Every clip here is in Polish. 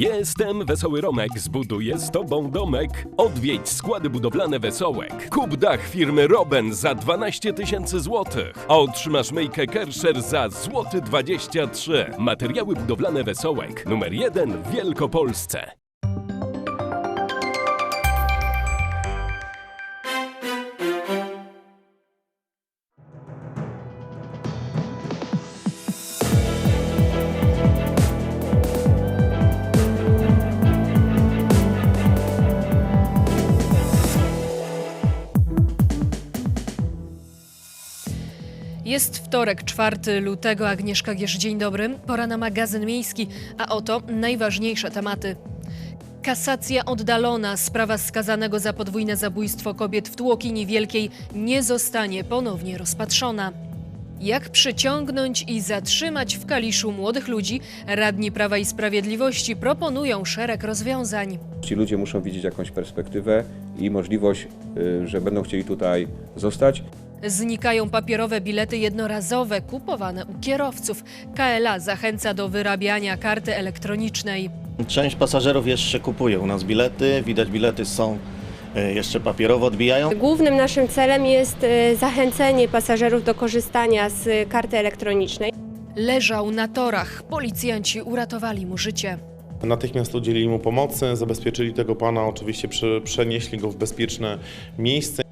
Jestem Wesoły Romek, zbuduję z tobą domek. Odwiedź składy budowlane Wesołek. Kup dach firmy Roben za 12 tysięcy złotych, a otrzymasz myjkę Kerscher za złoty 23. Materiały budowlane Wesołek, numer jeden w Wielkopolsce. Jest wtorek, 4 lutego. Agnieszka Gierz, dzień dobry. Pora na magazyn miejski, a oto najważniejsze tematy. Kasacja oddalona. Sprawa skazanego za podwójne zabójstwo kobiet w Tłokini Wielkiej nie zostanie ponownie rozpatrzona. Jak przyciągnąć i zatrzymać w Kaliszu młodych ludzi? Radni Prawa i Sprawiedliwości proponują szereg rozwiązań. Ci ludzie muszą widzieć jakąś perspektywę i możliwość, y, że będą chcieli tutaj zostać. Znikają papierowe bilety jednorazowe kupowane u kierowców. KLA zachęca do wyrabiania karty elektronicznej. Część pasażerów jeszcze kupuje u nas bilety. Widać, bilety są e, jeszcze papierowo odbijają. Głównym naszym celem jest e, zachęcenie pasażerów do korzystania z karty elektronicznej. Leżał na torach. Policjanci uratowali mu życie. Natychmiast udzielili mu pomocy, zabezpieczyli tego pana, oczywiście prze- przenieśli go w bezpieczne miejsce.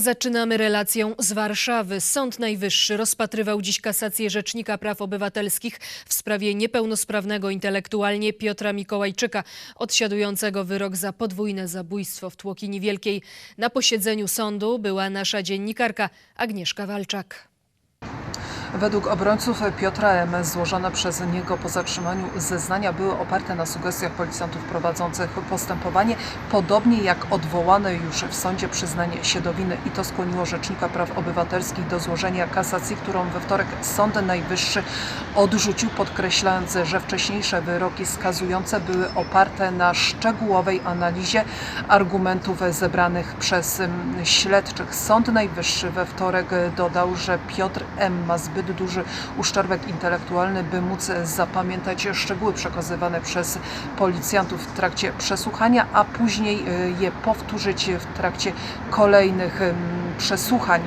Zaczynamy relacją z Warszawy. Sąd Najwyższy rozpatrywał dziś kasację Rzecznika Praw Obywatelskich w sprawie niepełnosprawnego intelektualnie Piotra Mikołajczyka, odsiadującego wyrok za podwójne zabójstwo w Tłokini Wielkiej. Na posiedzeniu sądu była nasza dziennikarka Agnieszka Walczak. Według obrońców Piotra M. złożone przez niego po zatrzymaniu zeznania były oparte na sugestiach policjantów prowadzących postępowanie, podobnie jak odwołane już w sądzie przyznanie się do winy i to skłoniło Rzecznika Praw Obywatelskich do złożenia kasacji, którą we wtorek Sąd Najwyższy odrzucił, podkreślając, że wcześniejsze wyroki skazujące były oparte na szczegółowej analizie argumentów zebranych przez mm, śledczych. Sąd Najwyższy we wtorek dodał, że Piotr M. ma zbyt duży uszczerbek intelektualny, by móc zapamiętać szczegóły przekazywane przez policjantów w trakcie przesłuchania, a później y, je powtórzyć w trakcie kolejnych ym, przesłuchań.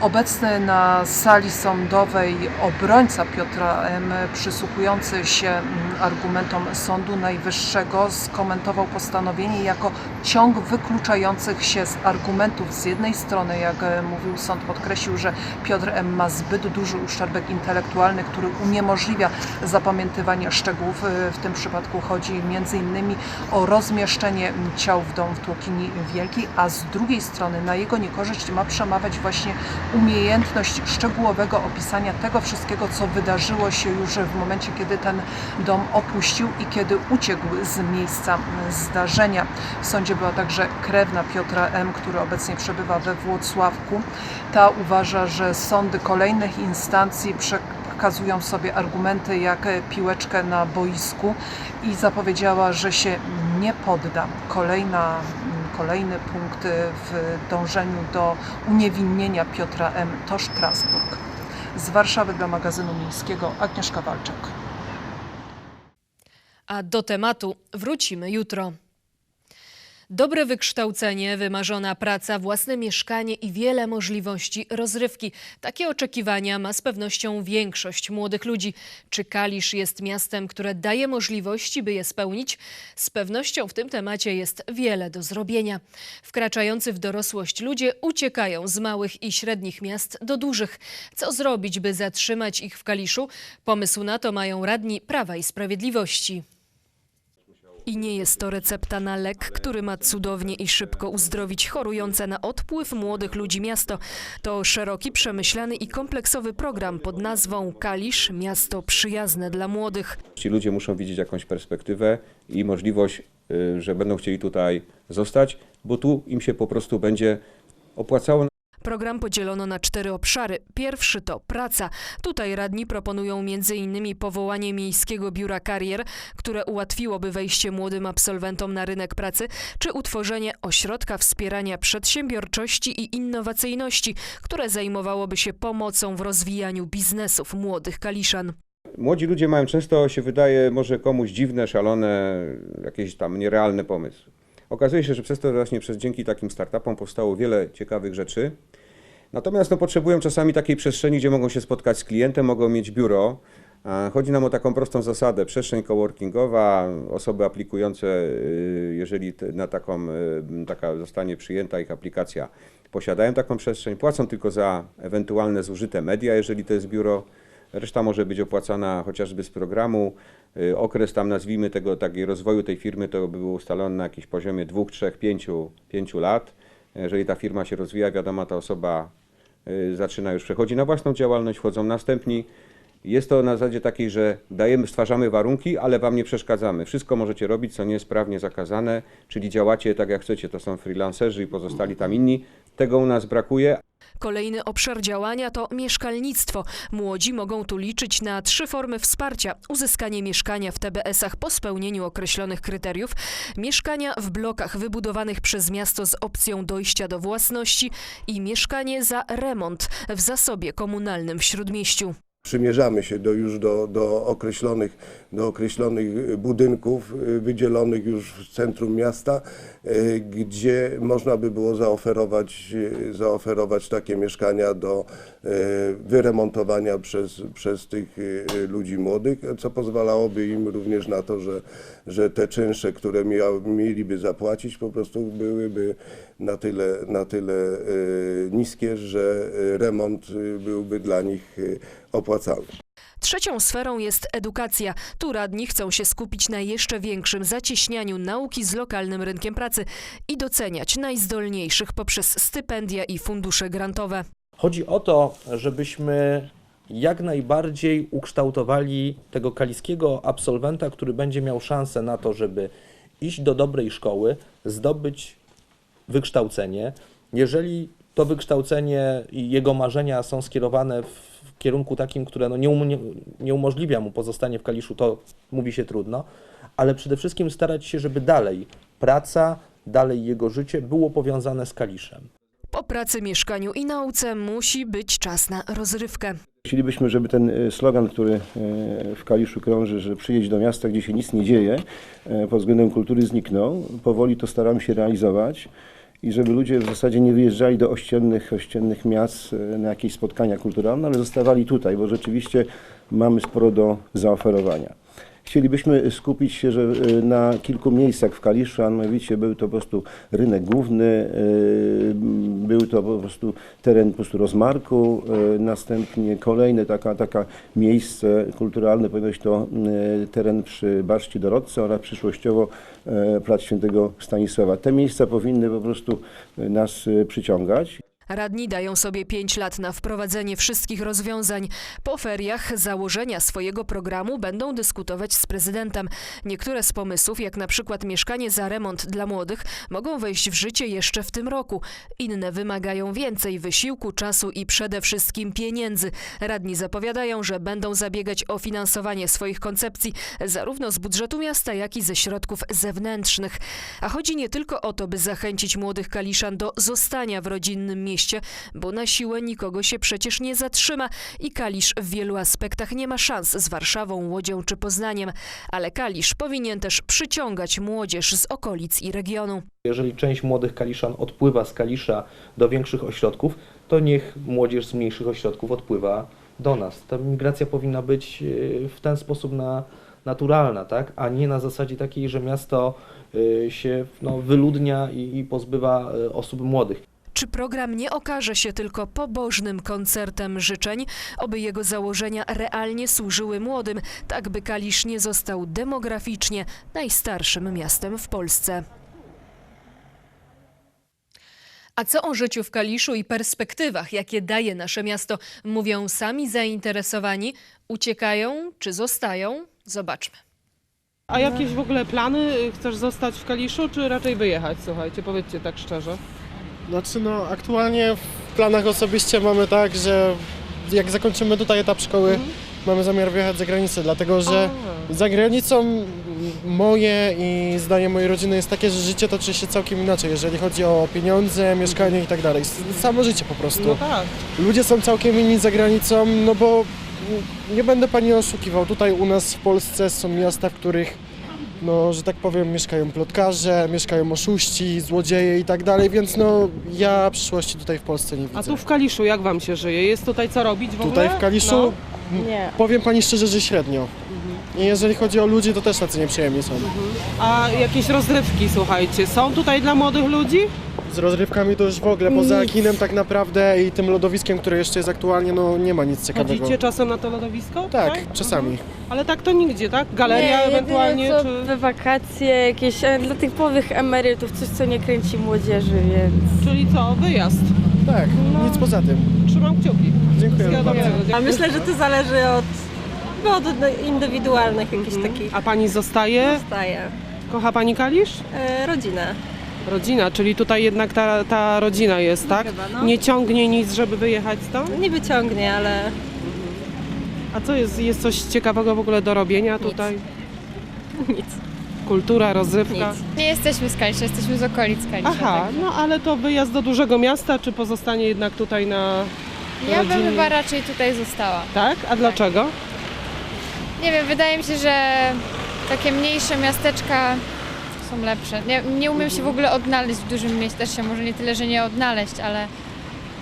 Obecny na sali sądowej obrońca Piotra M., przysłuchujący się mm, argumentom Sądu Najwyższego, skomentował postanowienie jako ciąg wykluczających się z argumentów. Z jednej strony, jak e, mówił sąd, podkreślił, że Piotr M. ma zbyt duży uszczerbek intelektualny, który uniemożliwia zapamiętywanie szczegółów. E, W tym przypadku chodzi innymi o rozmieszczenie ciał w domu w Tłokini Wielkiej, a z drugiej strony na jego niekorzyść ma przemawiać właśnie umiejętność szczegółowego opisania tego wszystkiego, co wydarzyło się już w momencie, kiedy ten dom opuścił i kiedy uciekł z miejsca zdarzenia. W sądzie była także krewna Piotra M., który obecnie przebywa we Włocławku. Ta uważa, że sądy kolejnych instancji przekazują sobie argumenty jak piłeczkę na boisku i zapowiedziała, że się nie podda. Kolejna Kolejny punkt w dążeniu do uniewinnienia Piotra M. to Strasburg. Z Warszawy dla magazynu miejskiego Agnieszka Walczak. A do tematu wrócimy jutro. Dobre wykształcenie, wymarzona praca, własne mieszkanie i wiele możliwości rozrywki. Takie oczekiwania ma z pewnością większość młodych ludzi. Czy Kalisz jest miastem, które daje możliwości, by je spełnić? Z pewnością w tym temacie jest wiele do zrobienia. Wkraczający w dorosłość ludzie uciekają z małych i średnich miast do dużych. Co zrobić, by zatrzymać ich w Kaliszu? Pomysł na to mają radni Prawa i Sprawiedliwości. I nie jest to recepta na lek, który ma cudownie i szybko uzdrowić chorujące na odpływ młodych ludzi miasto. To szeroki, przemyślany i kompleksowy program pod nazwą Kalisz Miasto Przyjazne dla Młodych. Ci ludzie muszą widzieć jakąś perspektywę i możliwość, y, że będą chcieli tutaj zostać, bo tu im się po prostu będzie opłacało. Program podzielono na cztery obszary. Pierwszy to praca. Tutaj radni proponują m.in. powołanie Miejskiego Biura Karier, które ułatwiłoby wejście młodym absolwentom na rynek pracy, czy utworzenie ośrodka wspierania przedsiębiorczości i innowacyjności, które zajmowałoby się pomocą w rozwijaniu biznesów młodych Kaliszan. Młodzi ludzie mają często, się wydaje, może komuś dziwne, szalone, jakieś tam nierealne pomysły. Okazuje się, że przez to właśnie przez dzięki takim startupom powstało wiele ciekawych rzeczy. Natomiast no, potrzebują czasami takiej przestrzeni, gdzie mogą się spotkać z klientem, mogą mieć biuro. Chodzi nam o taką prostą zasadę. Przestrzeń coworkingowa, osoby aplikujące, y, jeżeli na taką, y, taka zostanie przyjęta ich aplikacja, posiadają taką przestrzeń, płacą tylko za ewentualne zużyte media, jeżeli to jest biuro. Reszta może być opłacana chociażby z programu. Y, Okres tam nazwijmy tego takiego rozwoju tej firmy to by był ustalony na jakimś poziomie 2, 3, 5, 5 lat. Jeżeli ta firma się rozwija, wiadomo, ta osoba y, zaczyna już przechodzi na własną działalność, wchodzą następni. Jest to na zasadzie takiej, że dajemy, stwarzamy warunki, ale wam nie przeszkadzamy. Wszystko możecie robić, co nie jest prawnie zakazane, czyli działacie tak jak chcecie. To są freelancerzy i pozostali tam inni. Tego u nas brakuje, Kolejny obszar działania to mieszkalnictwo. Młodzi mogą tu liczyć na trzy formy wsparcia: uzyskanie mieszkania w TBS-ach po spełnieniu określonych kryteriów, mieszkania w blokach wybudowanych przez miasto z opcją dojścia do własności i mieszkanie za remont w zasobie komunalnym w śródmieściu. przymierzamy się do, już do, do, określonych, do określonych budynków y, wydzielonych już w centrum miasta, gdzie można by było zaoferować, y, zaoferować takie mieszkania do y, wyremontowania przez, przez tych ludzi młodych, co pozwalałoby im również na to, że, że te czynsze, które miał, mieliby zapłacić, po prostu byłyby na tyle, na tyle niskie, że remont byłby dla nich opłacalny. Trzecią sferą jest edukacja. Tu radni chcą się skupić na jeszcze większym zacieśnianiu nauki z lokalnym rynkiem pracy i doceniać najzdolniejszych poprzez stypendia i fundusze grantowe. Chodzi o to, żebyśmy jak najbardziej ukształtowali tego kaliskiego absolwenta, który będzie miał szansę na to, żeby iść do dobrej szkoły, zdobyć wykształcenie. Jeżeli to wykształcenie i jego marzenia są skierowane w kierunku takim, które no nie, um, nie, nie umożliwia mu pozostanie w Kaliszu, to mówi się trudno, ale przede wszystkim starać się, żeby dalej praca, dalej jego życie było powiązane z Kaliszem. Po pracy, mieszkaniu i nauce musi być czas na rozrywkę. Chcielibyśmy, żeby ten e, slogan, który e, w Kaliszu krąży, że przyjedź do miasta, gdzie się nic nie dzieje, e, pod względem kultury zniknął. Powoli to staramy się realizować i żeby ludzie w zasadzie nie wyjeżdżali do ościennych, ościennych miast e, na jakieś spotkania kulturalne, ale zostawali tutaj, bo rzeczywiście mamy sporo do zaoferowania. Chcielibyśmy skupić się że e, na kilku miejscach w Kaliszu, a mianowicie był to po prostu rynek główny, e, był to po prostu teren po prostu rozmarku, e, następnie kolejne taka, taka miejsce kulturalne, być to teren przy Baszcie Dorodce oraz przyszłościowo Plac Świętego Stanisława. Te miejsca powinny po prostu nas przyciągać. Radni dają sobie 5 lat na wprowadzenie wszystkich rozwiązań. Po feriach założenia swojego programu będą dyskutować z prezydentem. Niektóre z pomysłów, jak na przykład mieszkanie za remont dla młodych, mogą wejść w życie jeszcze w tym roku. Inne wymagają więcej wysiłku, czasu i przede wszystkim pieniędzy. Radni zapowiadają, że będą zabiegać o finansowanie swoich koncepcji zarówno z budżetu miasta, jak i ze środków zewnętrznych. A chodzi nie tylko o to, by zachęcić młodych Kaliszan do zostania w rodzinnym mieście, bo na siłę nikogo się przecież nie zatrzyma i Kalisz w wielu aspektach nie ma szans z Warszawą, Łodzią czy Poznaniem. Ale Kalisz powinien też przyciągać młodzież z okolic i regionu. Jeżeli część młodych Kaliszan odpływa z Kalisza do większych ośrodków, to niech młodzież z mniejszych ośrodków odpływa do nas. Ta migracja powinna być e, w ten sposób na, naturalna, tak? a nie na zasadzie takiej, że miasto e, się no, wyludnia i, i pozbywa e, osób młodych. Czy program nie okaże się tylko pobożnym koncertem życzeń, oby jego założenia realnie służyły młodym, tak by Kalisz nie został demograficznie najstarszym miastem w Polsce? A co o życiu w Kaliszu i perspektywach, jakie daje nasze miasto, mówią sami zainteresowani? Uciekają czy zostają? Zobaczmy. A jakieś w ogóle plany? Chcesz zostać w Kaliszu, czy raczej wyjechać? Słuchajcie, powiedzcie tak szczerze. Znaczy no aktualnie w planach osobiście mamy tak, że jak zakończymy tutaj etap szkoły, mamy zamiar wyjechać za granicę, dlatego że za granicą moje i zdanie mojej rodziny jest takie, że życie toczy się całkiem inaczej, jeżeli chodzi o pieniądze, mieszkanie i tak dalej. Samo życie po prostu. No tak. Ludzie są całkiem inni za granicą, no bo nie będę pani oszukiwał. Tutaj u nas w Polsce są miasta, w których, no, że tak powiem, mieszkają plotkarze, mieszkają oszuści, złodzieje i tak dalej, więc no ja przyszłości tutaj w Polsce nie widzę. A tu w Kaliszu jak wam się żyje? Jest tutaj co robić w ogóle? Tutaj w Kaliszu No. Nie. powiem pani szczerze, że średnio. I jeżeli chodzi o ludzi, to też tacy nieprzyjemni są. A jakieś rozrywki, słuchajcie, są tutaj dla młodych ludzi? Z rozrywkami to już w ogóle, poza kinem tak naprawdę i tym lodowiskiem, które jeszcze jest aktualnie, no nie ma nic ciekawego. Chodzicie czasem na to lodowisko? Tak, czasami. Ale tak to nigdzie, tak? Galeria nie, ewentualnie? co Czy... we wakacje, jakieś e, dla typowych emerytów, coś co nie kręci młodzieży, więc... Czyli co, wyjazd? Tak, nic poza tym. Trzymam kciuki. Dziękuję Wszystkiego bardzo. dobrego. A myślę, że to zależy od, no, od indywidualnych jakichś takich. A pani zostaje? Zostaje. Kocha pani Kalisz? E, rodzinę. Rodzina, czyli tutaj jednak ta, ta rodzina jest, tak? Chyba, no. Nie ciągnie nic, żeby wyjechać stąd? Nie wyciągnie, ale A co jest, jest coś ciekawego w ogóle do robienia tutaj? nic. Kultura, rozrywka? Nic. Nie jesteśmy z Kalisza, jesteśmy z okolic Kalisza. Aha, także- no ale to wyjazd do dużego miasta, czy pozostanie jednak tutaj na Ja bym rodzinnie? chyba raczej tutaj została. Tak? A dlaczego? Nie wiem, wydaje mi się, że takie mniejsze miasteczka są lepsze. Nie, nie umiem się w ogóle odnaleźć w dużym mieście, może nie tyle, że nie odnaleźć, ale,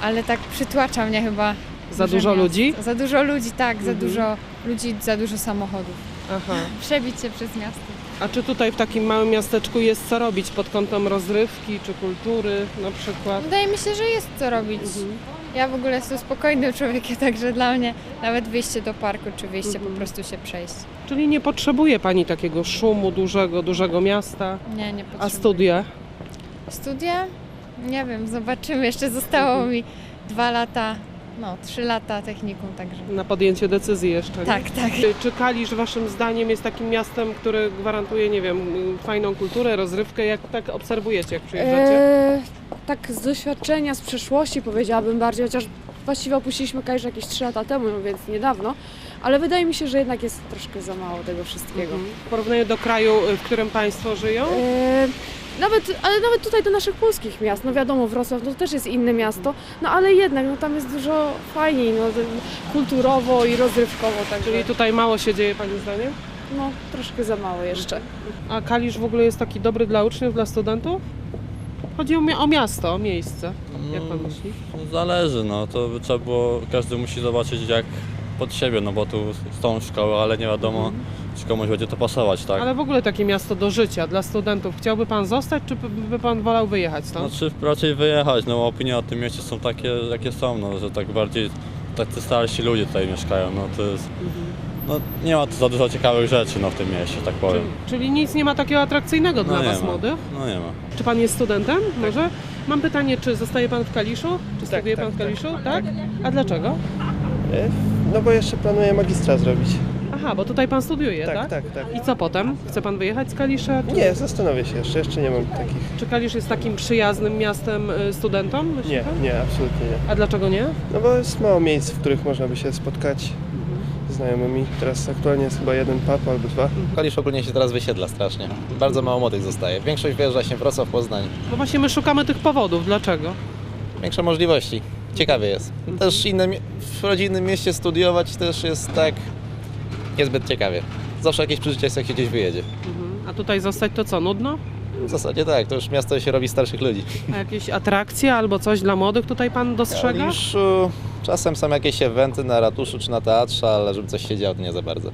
ale tak przytłacza mnie chyba. Za dużo miasto. ludzi? Za dużo ludzi, tak, za Mhm. dużo ludzi, za dużo samochodów. Aha. Przebić się przez miasto. A czy tutaj w takim małym miasteczku jest co robić pod kątem rozrywki czy kultury na przykład? Wydaje mi się, że jest co robić. Ja w ogóle jestem spokojnym człowiekiem, także dla mnie nawet wyjście do parku czy wyjście po prostu się przejść. Czyli nie potrzebuje Pani takiego szumu dużego, dużego miasta? Nie, nie A potrzebuję. studia? Studia? Nie wiem, zobaczymy. Jeszcze zostało mi dwa lata, no trzy lata technikum, także. Na podjęcie decyzji jeszcze. nie? Tak, tak. Czy- Kalisz Waszym zdaniem jest takim miastem, które gwarantuje, nie wiem, fajną kulturę, rozrywkę? Jak tak obserwujecie, jak przyjeżdżacie? E, tak z doświadczenia z przeszłości powiedziałabym bardziej, chociaż właściwie opuściliśmy Kalisz jakieś 3 lata temu, no więc niedawno, ale wydaje mi się, że jednak jest troszkę za mało tego wszystkiego. W porównaniu do kraju, w którym Państwo żyją? E, nawet, ale nawet tutaj do naszych polskich miast, no wiadomo, Wrocław to też jest inne miasto, no ale jednak, no tam jest dużo fajniej, no kulturowo i rozrywkowo, także Czyli tutaj mało się dzieje Pani zdaniem? no troszkę za mało jeszcze. A Kalisz w ogóle jest taki dobry dla uczniów, dla studentów? Chodzi o, mi- o miasto, o miejsce. Jak Pan myśli? Zależy, no to by trzeba było, każdy musi zobaczyć jak pod siebie, no bo tu są szkoły, ale nie wiadomo, czy komuś będzie to pasować, tak? Ale w ogóle takie miasto do życia dla studentów. Chciałby Pan zostać, czy by- Pan wolał wyjechać stąd? Znaczy raczej wyjechać, no opinie o tym mieście są takie, jakie są, no, że tak bardziej tacy starsi ludzie tutaj mieszkają, no to jest, no nie ma tu za dużo ciekawych rzeczy, no w tym mieście, tak powiem. Czyli nic nie ma takiego atrakcyjnego No dla nie Was ma. młodych? No nie ma. Czy Pan jest studentem? Może? Mam pytanie, czy zostaje Pan w Kaliszu? Czy studiuje Pan w Kaliszu? Tak. A dlaczego? No bo jeszcze planuję magistra zrobić. Aha, bo tutaj Pan studiuje, tak? Tak, tak, tak. I co potem? Chce Pan wyjechać z Kalisza? Czy... Nie, zastanowię się jeszcze, jeszcze nie mam takich. Czy Kalisz jest takim przyjaznym miastem y, studentom? myśli Nie, pan? nie, absolutnie nie. A dlaczego nie? No bo jest mało miejsc, w których można by się spotkać z znajomymi. Teraz aktualnie jest chyba jeden pub albo dwa. Kalisz ogólnie się teraz wysiedla strasznie. Bardzo mało młodych zostaje. Większość wyjeżdża się Wrocław, Poznań. No właśnie my szukamy tych powodów. Dlaczego? Większe możliwości. Ciekawie jest. Też inne, w rodzinnym mieście studiować też jest tak niezbyt ciekawie. Zawsze jakieś przeżycie jest, jak się gdzieś wyjedzie. A tutaj zostać to co, nudno? W zasadzie tak, to już miasto się robi starszych ludzi. A jakieś atrakcje albo coś dla młodych tutaj Pan dostrzega? Kaliszu, czasem są jakieś eventy na ratuszu czy na teatrze, ale żeby coś się działo, to nie za bardzo.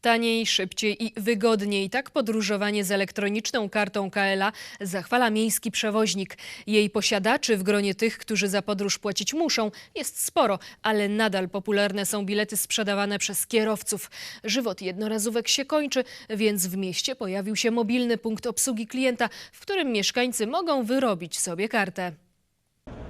Taniej, szybciej i wygodniej. Tak podróżowanie z elektroniczną kartą KLA zachwala miejski przewoźnik. Jej posiadaczy w gronie tych, którzy za podróż płacić muszą, jest sporo, ale nadal popularne są bilety sprzedawane przez kierowców. Żywot jednorazówek się kończy, więc w mieście pojawił się mobilny punkt obsługi klienta, w którym mieszkańcy mogą wyrobić sobie kartę.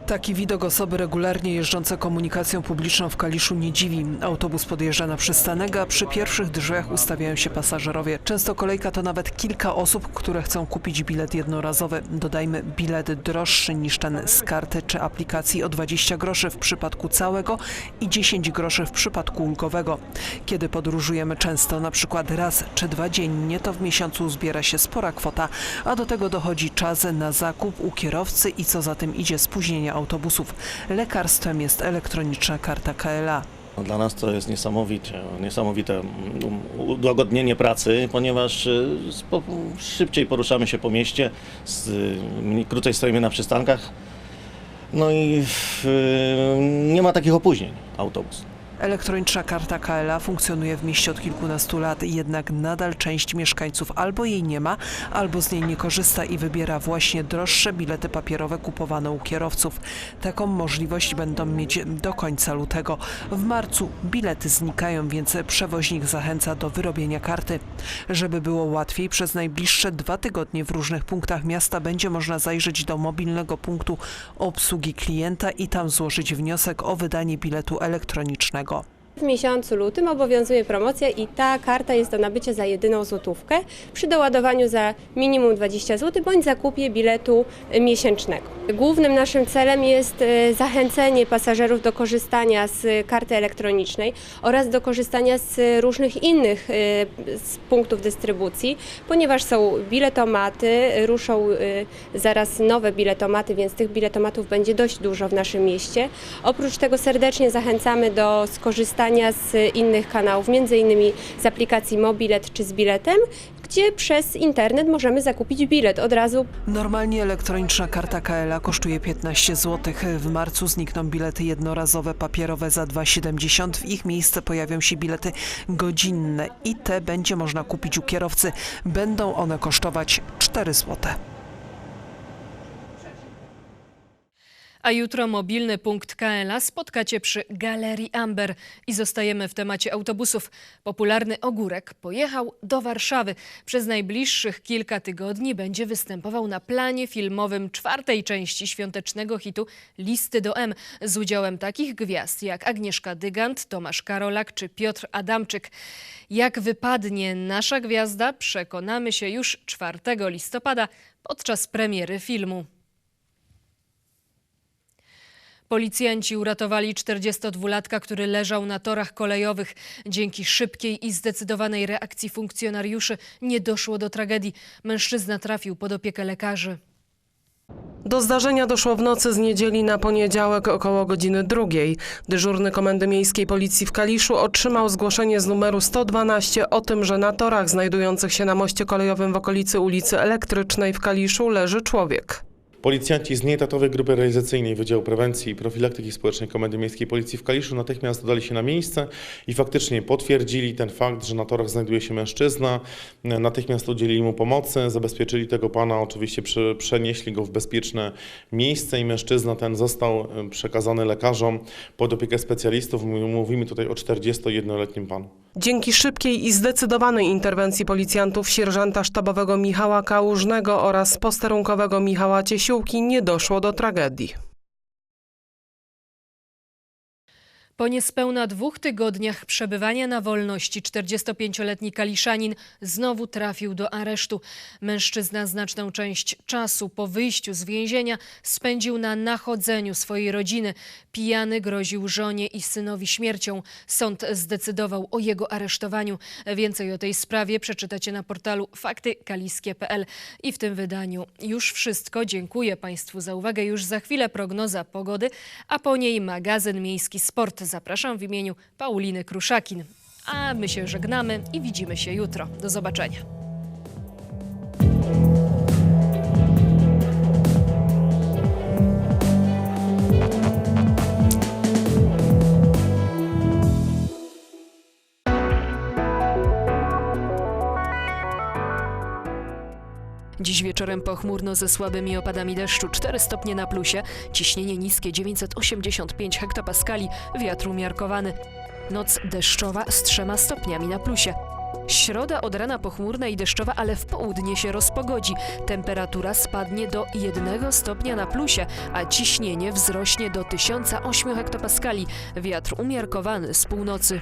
Taki widok osoby regularnie jeżdżące komunikacją publiczną w Kaliszu nie dziwi. Autobus podjeżdża na przystanek, a przy pierwszych drzwiach ustawiają się pasażerowie. Często kolejka to nawet kilka osób, które chcą kupić bilet jednorazowy. Dodajmy bilet droższy niż ten z karty czy aplikacji o 20 groszy w przypadku całego i 10 groszy w przypadku ulgowego. Kiedy podróżujemy często, na przykład raz czy dwa dziennie, to w miesiącu zbiera się spora kwota, a do tego dochodzi czas na zakup u kierowcy i co za tym idzie spóźnienia autobusów. Lekarstwem jest elektroniczna karta KLA. No, Dla nas to jest niesamowite, niesamowite mm, udogodnienie pracy, ponieważ y, szybciej poruszamy się po mieście, mniej- krócej stoimy na przystankach, no i y, nie ma takich opóźnień autobus. Elektroniczna karta KLA funkcjonuje w mieście od kilkunastu lat, jednak nadal część mieszkańców albo jej nie ma, albo z niej nie korzysta i wybiera właśnie droższe bilety papierowe kupowane u kierowców. Taką możliwość będą mieć do końca lutego. W marcu bilety znikają, więc przewoźnik zachęca do wyrobienia karty. Żeby było łatwiej, przez najbliższe dwa tygodnie w różnych punktach miasta będzie można zajrzeć do mobilnego punktu obsługi klienta i tam złożyć wniosek o wydanie biletu elektronicznego. Chicago. W miesiącu lutym obowiązuje promocja i ta karta jest do nabycia za jedyną złotówkę przy doładowaniu za minimum 20 zł bądź zakupie biletu miesięcznego. Głównym naszym celem jest y, zachęcenie pasażerów do korzystania z karty elektronicznej oraz do korzystania z różnych innych y, z punktów dystrybucji, ponieważ są biletomaty, ruszą y, zaraz nowe biletomaty, więc tych biletomatów będzie dość dużo w naszym mieście. Oprócz tego serdecznie zachęcamy do skorzystania z innych kanałów, między innymi z aplikacji Mobilet czy z biletem, gdzie przez internet możemy zakupić bilet od razu Normalnie elektroniczna karta KLA kosztuje 15 zł. W marcu znikną bilety jednorazowe papierowe za 2,70. W ich miejsce pojawią się bilety godzinne i te będzie można kupić u kierowcy. Będą one kosztować 4 zł. A jutro mobilny punkt KLA spotkacie przy Galerii Amber. I zostajemy w temacie autobusów. Popularny ogórek pojechał do Warszawy. Przez najbliższych kilka tygodni będzie występował na planie filmowym czwartej części świątecznego hitu Listy do M z udziałem takich gwiazd jak Agnieszka Dygant, Tomasz Karolak czy Piotr Adamczyk. Jak wypadnie nasza gwiazda przekonamy się już 4 listopada podczas premiery filmu. Policjanci uratowali 42-latka, który leżał na torach kolejowych. Dzięki szybkiej i zdecydowanej reakcji funkcjonariuszy nie doszło do tragedii. Mężczyzna trafił pod opiekę lekarzy. Do zdarzenia doszło w nocy z niedzieli na poniedziałek około godziny drugiej. Dyżurny Komendy Miejskiej Policji w Kaliszu otrzymał zgłoszenie z numeru 112 o tym, że na torach znajdujących się na moście kolejowym w okolicy ulicy Elektrycznej w Kaliszu leży człowiek. Policjanci z nieetatowej grupy realizacyjnej Wydziału Prewencji i Profilaktyki Społecznej Komendy Miejskiej Policji w Kaliszu natychmiast udali się na miejsce i faktycznie potwierdzili ten fakt, że na torach znajduje się mężczyzna. Natychmiast udzielili mu pomocy, zabezpieczyli tego pana, oczywiście przenieśli go w bezpieczne miejsce i mężczyzna ten został e, przekazany lekarzom pod opiekę specjalistów. Mówimy tutaj o 41-letnim panu. Dzięki szybkiej i zdecydowanej interwencji policjantów sierżanta sztabowego Michała Kałużnego oraz posterunkowego Michała Ciesiółki nie doszło do tragedii. Po niespełna dwóch tygodniach przebywania na wolności 45-letni Kaliszanin znowu trafił do aresztu. Mężczyzna znaczną część czasu po wyjściu z więzienia spędził na nachodzeniu swojej rodziny. Pijany groził żonie i synowi śmiercią. Sąd zdecydował o jego aresztowaniu. Więcej o tej sprawie przeczytacie na portalu faktykaliskie.pl. I w tym wydaniu już wszystko. Dziękuję Państwu za uwagę. Już za chwilę prognoza pogody, a po niej magazyn Miejski Sport. Zapraszam w imieniu Pauliny Kruszakin. A my się żegnamy i widzimy się jutro. Do zobaczenia. Dziś wieczorem pochmurno ze słabymi opadami deszczu 4 stopnie na plusie, ciśnienie niskie 985 hektopaskali, wiatr umiarkowany. Noc deszczowa z 3 stopniami na plusie. Środa od rana pochmurna i deszczowa, ale w południe się rozpogodzi. Temperatura spadnie do 1 stopnia na plusie, a ciśnienie wzrośnie do 1008 hektopaskali. Wiatr umiarkowany z północy.